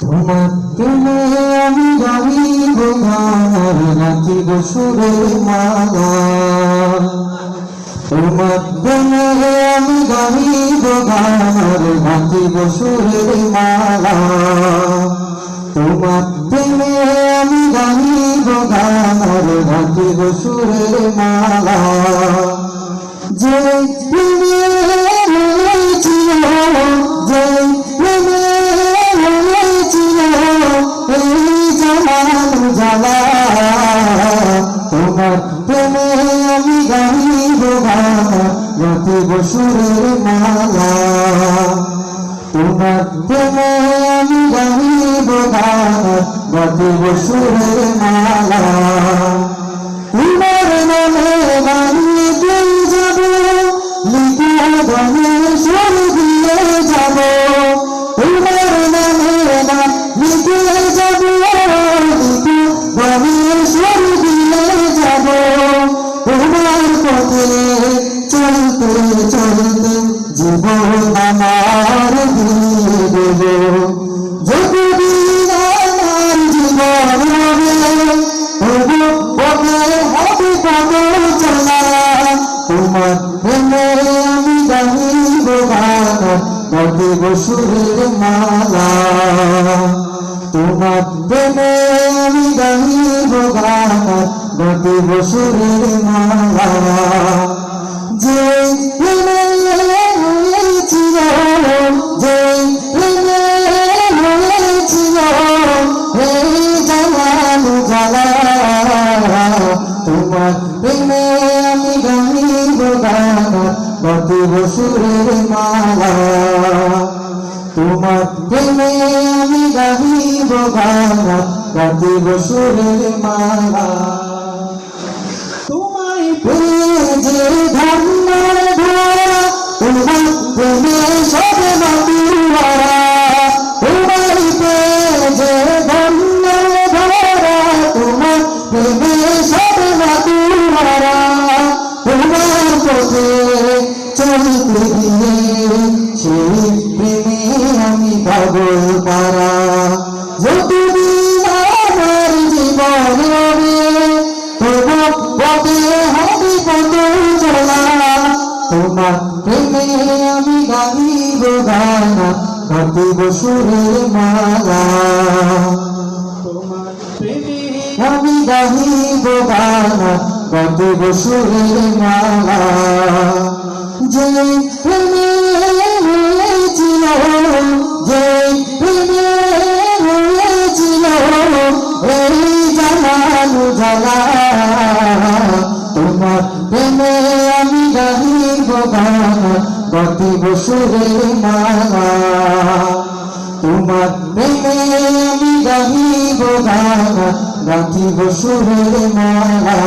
তোমার প্রেমে আমি গাহিব গান। নাচিব সুরের মালা তোমার প্রেমে আমি গাহিব গান। নাচিব সুরের মালা তোমার প্রেমে আমি গাহিব গান। নাচিব সুরের মালা জ্বালা তোমার প্রেমে আমি গাইব গান রতিব সুরের মালা। তোমার প্রেমে আমি গাইব গান রতিব সুরের মালা। আমার দিয়ে দেব যতদিন আমার জীবন হবে তবু বলে হবে কত চলা তোমার প্রেমে আমি গাহিব গান গাহিব সুরের মালা তোমার প্রেমে আমি গাহিব গান গাহিব সুরের মালা প্রেমে আমি গাইব গান গতিব সুরের মালা তোমার প্রেমে আমি গাইব গান গতিব সুরের মালা তোমার প্রেমে আমি গাইব গান গাইব সুরের মালা। আমি গাইব গান গাইব সুরের মালা। যে প্রেমে হয়েছিল যে প্রেমে হয়েছিল এই জানালু জ্বালা। তোমার গাহিব গান গতিব সুরের মালা তোমার প্রেমে আমি গাহিব গান গাহিব সুরের মালা।